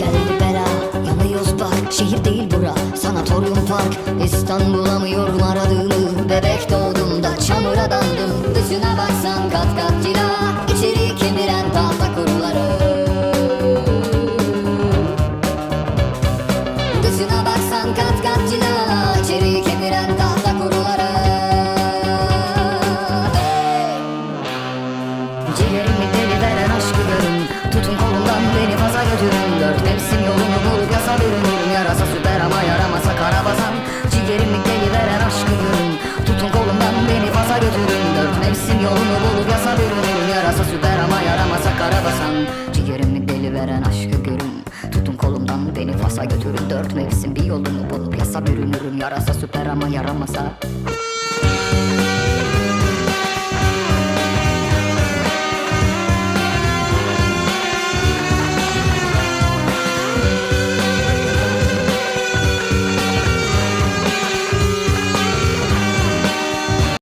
Gel libera yanıyoruz bak Şehir değil bura. Sanatoryum park İstanbul'a mı yorum aradığını Bebek doğduğumda çamura dandım Dışına baksan kat kat cila. İçeri kemiren tahta kuruları. Dışına baksan kat kat cila. İçeri kemiren tahta kuruları. Ciğerimi deli veren aşkı görün Tutun yolunu bulup yasa bürünürüm Yarasa süper ama yaramasa karabasan Ciğerimi deli veren aşkı görün Tutun kolumdan beni fasa götürün Dört mevsim bir yolunu bulup yasa bürünürüm Yarasa süper ama yaramasa